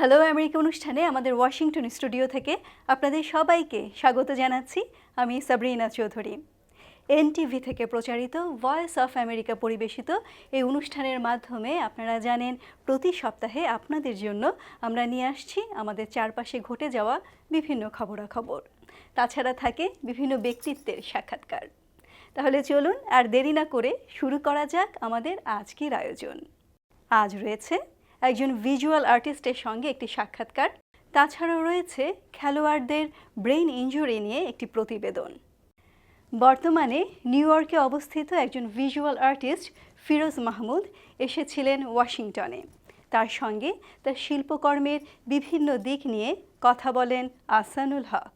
Hello America অনুষ্ঠানে আমাদের Washington studio থেকে আপনাদের সবাইকে স্বাগত জানাচ্ছি। আমি সাবরিনা চৌধুরী। এনটিভি থেকে প্রচারিত ভয়েস অফ আমেরিকা পরিবেশিত এই অনুষ্ঠানের মাধ্যমে আপনারা জানেন, প্রতি সপ্তাহে আপনাদের জন্য আমরা নিয়ে আসছি আমাদের চারপাশে ঘটে যাওয়া বিভিন্ন খবরাখবর। তাছাড়া থাকে বিভিন্ন ব্যক্তিত্বের সাক্ষাৎকার। তাহলে চলুন আর দেরি না করে শুরু করা যাক আমাদের আজকের আয়োজন। আজ রয়েছে একজন ভিজুয়াল আর্টিস্টের সঙ্গে একটি সাক্ষাৎকার। তাছাড়াও রয়েছে খেলোয়াড়দের ব্রেইন ইনজুরি নিয়ে একটি প্রতিবেদন। বর্তমানে নিউ ইয়র্কে অবস্থিত একজন ভিজুয়াল আর্টিস্ট ফিরোজ মাহমুদ এসেছিলেন ওয়াশিংটনে। তার সঙ্গে তার শিল্পকর্মের বিভিন্ন দিক নিয়ে কথা বলেন আসানুল হক।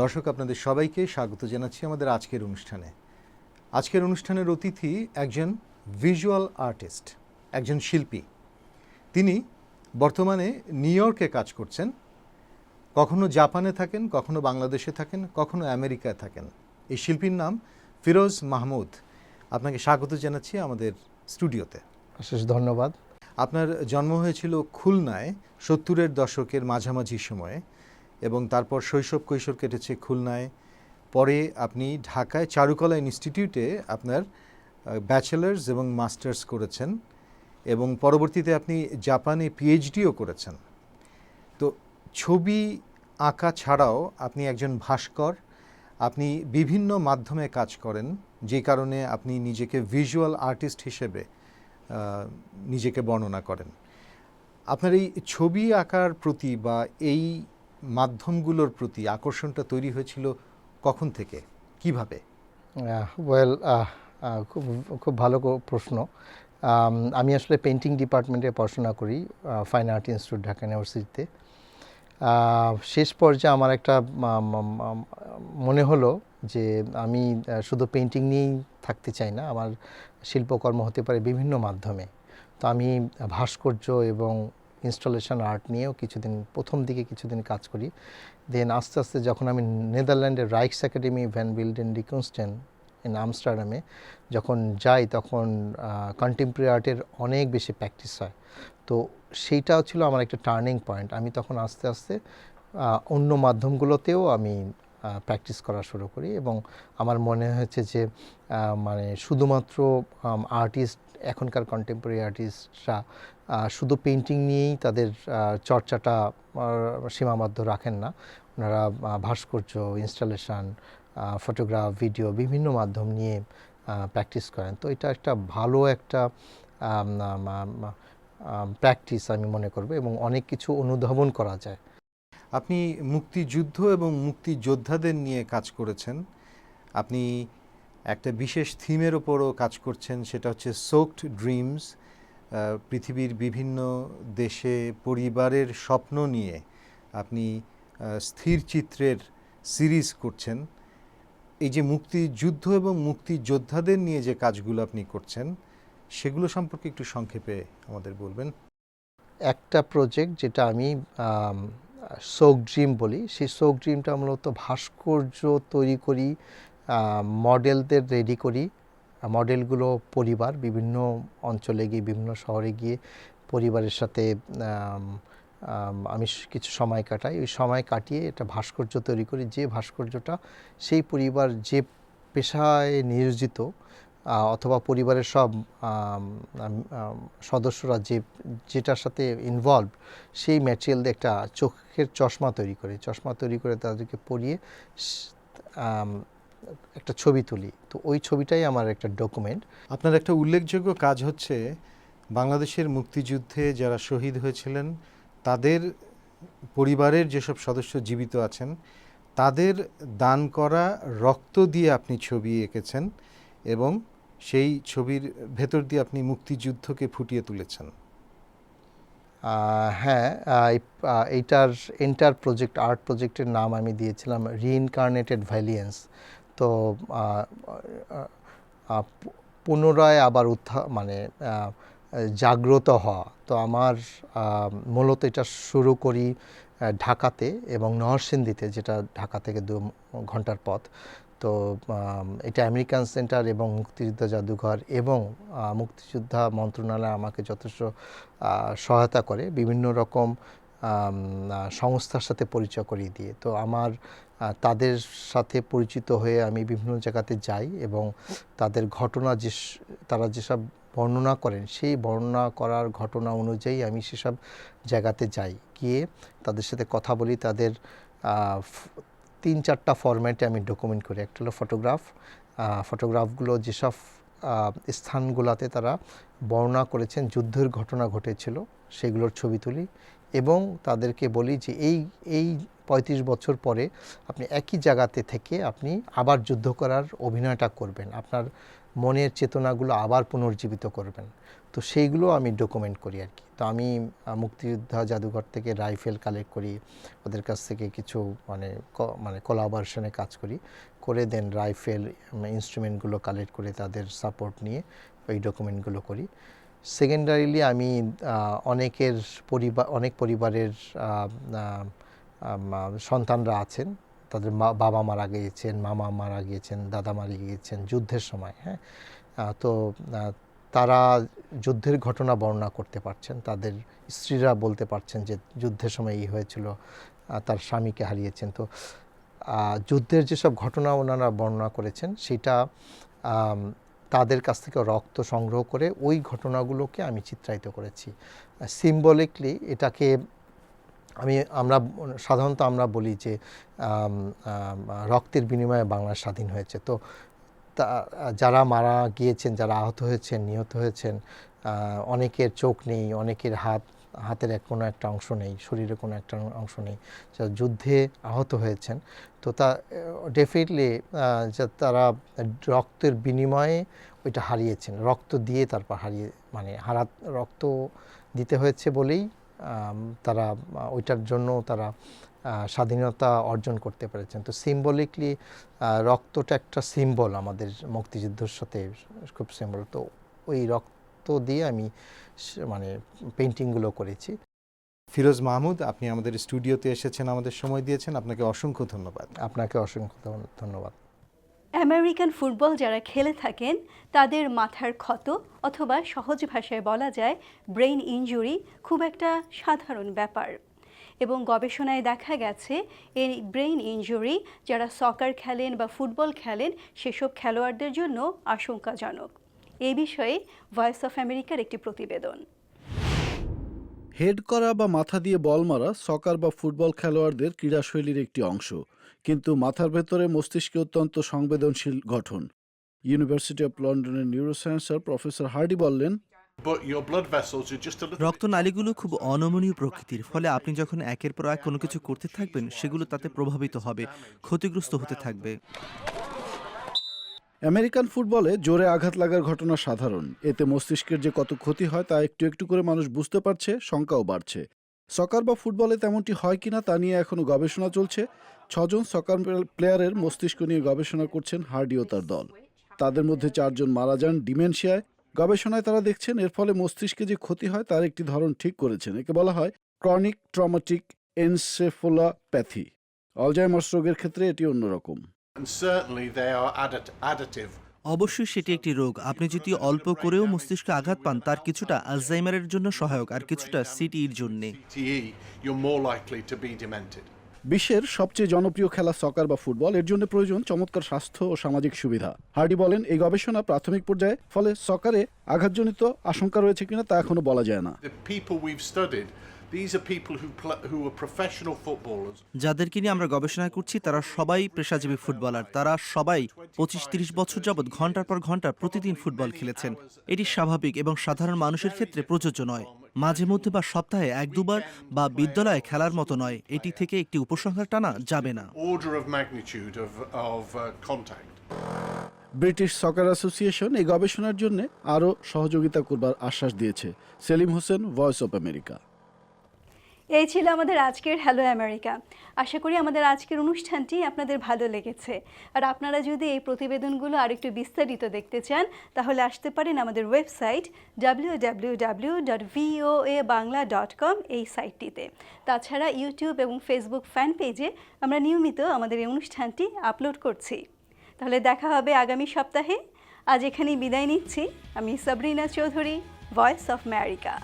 দর্শক, আপনাদের সবাইকে স্বাগত জানাচ্ছি আমাদের আজকের অনুষ্ঠানে। আজকের অনুষ্ঠানের অতিথি একজন ভিজুয়াল আর্টিস্ট একজন শিল্পী। তিনি বর্তমানে নিউ ইয়র্কে কাজ করছেন কখনো জাপানে থাকেন কখনো বাংলাদেশে থাকেন কখনো আমেরিকায় থাকেন। এই শিল্পীর নাম ফিরোজ মাহমুদ। আপনাকে স্বাগত জানাচ্ছি আমাদের স্টুডিওতে। অশেষ ধন্যবাদ। আপনার জন্ম হয়েছিল খুলনায় সত্তরের দশকের মাঝামাঝি সময়ে এবং তারপর শৈশব কৈশোর কেটেছে খুলনায়। পরে আপনি ঢাকায় চারুকলা ইনস্টিটিউটে আপনার ব্যাচেলার্স এবং মাস্টার্স করেছেন। এবং পরবর্তীতে আপনি জাপানে পিএইচডিও করেছেন। তো ছবি আঁকা ছাড়াও আপনি একজন ভাস্কর, আপনি বিভিন্ন মাধ্যমে কাজ করেন, যে কারণে আপনি নিজেকে ভিজুয়াল আর্টিস্ট হিসেবে নিজেকে বর্ণনা করেন। আপনার এই ছবি আঁকার প্রতি বা এই মাধ্যমগুলোর প্রতি আকর্ষণটা তৈরি হয়েছিল কখন থেকে? কীভাবে? ওয়েল খুব খুব ভালো প্রশ্ন। আম, আমি আসলে পেন্টিং ডিপার্টমেন্টে পড়াশোনা করি ফাইন আর্ট ইনস্টিটিউট ঢাকা ইউনিভার্সিটিতে শেষ পর্যায়ে আমার একটা মনে হলো যে আমি শুধু পেন্টিং নিয়েই থাকতে চাই না আমার শিল্পকর্ম হতে পারে বিভিন্ন মাধ্যমে। তো আমি ভাস্কর্য এবং ইনস্টলেশন আর্ট নিয়েও কিছুদিন প্রথম দিকে কিছুদিন কাজ করি। দেন আস্তে আস্তে যখন আমি নেদারল্যান্ডের Rijks academy van beeldende kunsten in আমস্টারডামে যখন যাই তখন কন্টেম্পোরারি আর্টের অনেক বেশি প্র্যাকটিস হয়। তো সেইটাও ছিল আমার একটা টার্নিং পয়েন্ট আমি তখন আস্তে আস্তে অন্য মাধ্যমগুলোতেও আমি প্র্যাকটিস করা শুরু করি এবং আমার মনে হয়েছে যে মানে শুধুমাত্র আর্টিস্ট এখনকার কন্টেম্পোরারি আর্টিস্টরা শুধু পেন্টিং নিয়েই তাদের চর্চাটা সীমাবদ্ধ রাখেন না। ওনারা ভাস্কর্য ইনস্টলেশন ফটোগ্রাফ ভিডিও বিভিন্ন মাধ্যম নিয়ে প্র্যাকটিস করেন। তো এটা একটা ভালো একটা প্র্যাকটিস আমি মনে করব এবং অনেক কিছু অনুধাবন করা যায়। আপনি মুক্তিযুদ্ধ এবং মুক্তিযোদ্ধাদের নিয়ে কাজ করেছেন। আপনি একটা বিশেষ থিমের ওপরও কাজ করছেন, সেটা হচ্ছে সোকড ড্রিমস পৃথিবীর বিভিন্ন দেশে পরিবারের স্বপ্ন নিয়ে আপনি স্থির চিত্রের সিরিজ করছেন। এই যে মুক্তিযুদ্ধ এবং মুক্তিযোদ্ধাদের নিয়ে যে কাজগুলো আপনি করছেন, সেগুলো সম্পর্কে একটু সংক্ষেপে আমাদের বলবেন। একটা প্রজেক্ট যেটা আমি সোক ড্রিম বলি, সেই সোক ড্রিমটা মূলত ভাস্কর্য তৈরি করি মডেলদের রেডি করি মডেলগুলো পরিবার, বিভিন্ন অঞ্চলে গিয়ে, বিভিন্ন শহরে গিয়ে পরিবারের সাথে আম, কিছু সময় কাটাই। ওই সময় কাটিয়ে এটা ভাস্কর্য তৈরি করি। যে ভাস্কর্যটা সেই পরিবার যে পেশায় নিয়োজিত অথবা পরিবারের সব সদস্যরা যে যেটার সাথে ইনভলভ সেই ম্যাটেরিয়াল দিয়ে একটা চোখের চশমা তৈরি করে। চশমা তৈরি করে তাদেরকে পরিয়ে একটা ছবি তুলি। তো ওই ছবিটাই আমার একটা ডকুমেন্ট আপনার একটা উল্লেখযোগ্য কাজ হচ্ছে বাংলাদেশের মুক্তিযুদ্ধে যারা শহীদ হয়েছিলেন তাদের পরিবারের যেসব সদস্য জীবিত আছেন, তাদের দান করা রক্ত দিয়ে আপনি ছবি এঁকেছেন এবং সেই ছবির ভেতর দিয়ে আপনি মুক্তিযুদ্ধকে ফুটিয়ে তুলেছেন। হ্যাঁ এইটার এন্টার প্রজেক্ট, আর্ট প্রজেক্টের নাম আমি দিয়েছিলাম রিইনকার্নেটেড ভ্যালিয়েন্স তো পুনরায় আবার উত্থা মানে জাগ্রত হওয়া। তো আমার মূলত এটা শুরু করি ঢাকাতে এবং নরসিংদীতে, যেটা ঢাকা থেকে দু ঘণ্টার পথ। তো এটা আমেরিকান সেন্টার এবং মুক্তিযুদ্ধ জাদুঘর এবং মুক্তিযোদ্ধা মন্ত্রণালয় আমাকে যথেষ্ট সহায়তা করে। বিভিন্ন রকম সংস্থার সাথে পরিচয় করিয়ে দিয়ে। তো আমার তাদের সাথে পরিচিত হয়ে আমি বিভিন্ন জায়গাতে যাই এবং তাদের ঘটনা যে তারা যেসব বর্ণনা করেন, সেই বর্ণনা করার ঘটনা অনুযায়ী আমি সেসব জায়গাতে যাই। গিয়ে তাদের সাথে কথা বলি, তাদের তিন চারটা ফরম্যাটে আমি ডকুমেন্ট করি। একটা হলো ফটোগ্রাফ ফটোগ্রাফগুলো যেসব স্থানগুলোতে তারা বর্ণনা করেছেন, যুদ্ধের ঘটনা ঘটেছিল, সেগুলোর ছবি তুলি এবং তাদেরকে বলি যে এই এই পঁয়ত্রিশ বছর পরে আপনি একই জায়গাতে থেকে আপনি আবার যুদ্ধ করার অভিনয়টা করবেন। আপনার মনের চেতনাগুলো আবার পুনর্জীবিত করবেন। তো সেইগুলো আমি ডকুমেন্ট করি আর কি। তো আমি মুক্তিযোদ্ধা জাদুঘর থেকে রাইফেল কালেক্ট করি, ওদের কাছ থেকে কিছু মানে মানে কোলাবারেশনে কাজ করি, করে দেন রাইফেল ইনস্ট্রুমেন্টগুলো কালেক্ট করে তাদের সাপোর্ট নিয়ে ওই ডকুমেন্টগুলো করি। সেকেন্ডারিলি আমি অনেকের পরিবার অনেক পরিবারের সন্তানরা আছেন। তাদের মা, বাবা মারা গিয়েছেন, মামা মারা গিয়েছেন, দাদা মারা গিয়েছেন যুদ্ধের সময় হ্যাঁ? তো তারা যুদ্ধের ঘটনা বর্ণনা করতে পারছেন। তাদের স্ত্রীরা বলতে পারছেন যে যুদ্ধের সময় এই হয়েছিল তার স্বামীকে হারিয়েছেন। তো যুদ্ধের যেসব ঘটনা ওনারা বর্ণনা করেছেন, সেটা তাদের কাছ থেকে রক্ত সংগ্রহ করে ওই ঘটনাগুলোকে আমি চিত্রায়িত করেছি। সিম্বলিকলি এটাকে আমি, আমরা সাধারণত আমরা বলি যে রক্তের বিনিময়ে বাংলা স্বাধীন হয়েছে। তো যারা মারা গিয়েছেন, যারা আহত হয়েছেন, নিহত হয়েছেন অনেকের চোখ নেই, অনেকের হাত, হাতের এক কোনো একটা অংশ নেই, শরীরে কোনো একটা অংশ নেই, যারা যুদ্ধে আহত হয়েছেন, তো তা ডেফিনেটলি তারা রক্তের বিনিময়ে ওইটা হারিয়েছেন, রক্ত দিয়ে তারপর হারিয়ে মানে হারা, রক্ত দিতে হয়েছে বলেই তারা ওইটার জন্য তারা স্বাধীনতা অর্জন করতে পেরেছেন। তো সিম্বলিকলি রক্তটা একটা সিম্বল আমাদের মুক্তিযুদ্ধের সাথে খুব সিম্বল তো ওই রক্ত দিয়ে আমি মানে পেন্টিংগুলো করেছি। ফিরোজ মাহমুদ আপনি আমাদের স্টুডিওতে এসেছেন আমাদের সময় দিয়েছেন। আপনাকে অসংখ্য ধন্যবাদ। আপনাকে অসংখ্য ধন্যবাদ। আমেরিকান ফুটবল যারা খেলে থাকেন, তাদের মাথার ক্ষত অথবা সহজ ভাষায় বলা যায় ব্রেইন ইনজুরি খুব একটা সাধারণ ব্যাপার। এবং গবেষণায় দেখা গেছে এই ব্রেইন ইনজুরি যারা সকার খেলেন বা ফুটবল খেলেন, সেসব খেলোয়াড়দের জন্য আশঙ্কাজনক। এই বিষয়ে ভয়েস অফ আমেরিকার একটি প্রতিবেদন। হেড করা বা মাথা দিয়ে বল মারা সকার বা ফুটবল খেলোয়াড়দের ক্রীড়াশৈলীর একটি অংশ। কিন্তু মাথার ভেতরে মস্তিষ্কে অত্যন্ত সংবেদনশীল গঠন। ইউনিভার্সিটি অফ লন্ডনের নিউরোসায়েন্সার প্রফেসর হার্ডি বললেন রক্তনালীগুলো খুব অনমনীয় প্রকৃতির ফলে আপনি যখন একের পর এক কোনো কিছু করতে থাকবেন সেগুলো তাতে প্রভাবিত হবে ক্ষতিগ্রস্ত হতে থাকবে। আমেরিকান ফুটবলে জোরে আঘাত লাগার ঘটনা সাধারণ। এতে মস্তিষ্কের যে কত ক্ষতি হয় তা একটু একটু করে মানুষ বুঝতে পারছে শঙ্কাও বাড়ছে। সকার বা ফুটবলে তেমনটি হয় কিনা তা নিয়ে এখনও গবেষণা চলছে। ছজন সকার প্লেয়ারের মস্তিষ্ক নিয়ে গবেষণা করছেন হার্ডি ও তার দল। তাদের মধ্যে চারজন মারা যান ডিমেনশিয়ায়। গবেষণায় তারা দেখছেন এর ফলে মস্তিষ্কে যে ক্ষতি হয় তার একটি ধরন ঠিক করেছেন। একে বলা হয় ক্রনিক ট্রমাটিক এনসেফোলাপ্যাথি। অলজাইমার্স রোগের ক্ষেত্রে এটি অন্যরকম। অবশ্যই সেটি একটি রোগ। আপনি যদি অল্প করেও মস্তিষ্কে আঘাত পান তার কিছুটা আলজাইমারের জন্য সহায়ক আর কিছুটা সিটির জন্যে. বিশ্বের সবচেয়ে জনপ্রিয় খেলা সকার বা ফুটবল এর জন্য প্রয়োজন চমৎকার স্বাস্থ্য ও সামাজিক সুবিধা। হার্ডি বলেন এই গবেষণা প্রাথমিক পর্যায়ে ফলে সকারে আঘাতজনিত আশঙ্কা রয়েছে কিনা তা এখনও বলা যায় না। The people we've studied, these are people who, pl- who are professional footballers. যাদেরকে নিয়ে আমরা গবেষণা করছি তারা সবাই পেশাজীবী ফুটবলার। তারা সবাই পঁচিশ তিরিশ বছর যাবৎ ঘণ্টার পর ঘণ্টা প্রতিদিন ফুটবল খেলেছেন। এটি স্বাভাবিক এবং সাধারণ মানুষের ক্ষেত্রে প্রযোজ্য নয়। মাঝে মধ্যে বা সপ্তাহে এক দুবার বা বিদ্যালয়ে খেলার মতো নয়। এটি থেকে একটি উপসংহার টানা যাবে না। Order of magnitude of, of uh, contact. British soccer association এই গবেষণার জন্য আরও সহযোগিতা করবার আশ্বাস দিয়েছে। Salim Hossain voice of America এই ছিল আমাদের আজকের হ্যালো আমেরিকা আশা করি আমাদের আজকের অনুষ্ঠানটি আপনাদের ভালো লেগেছে। আর আপনারা যদি এই প্রতিবেদনগুলো আরেকটু বিস্তারিত দেখতে চান, তাহলে আসতে পারেন আমাদের website W W W dot Bangla dot com এই সাইটটিতে। তাছাড়া ইউটিউব এবং ফেসবুক ফ্যান পেজে আমরা নিয়মিত আমাদের এই অনুষ্ঠানটি আপলোড করছি। তাহলে দেখা হবে আগামী সপ্তাহে। আজ এখানেই বিদায় নিচ্ছি। আমি Sabrina Chowdhury voice of America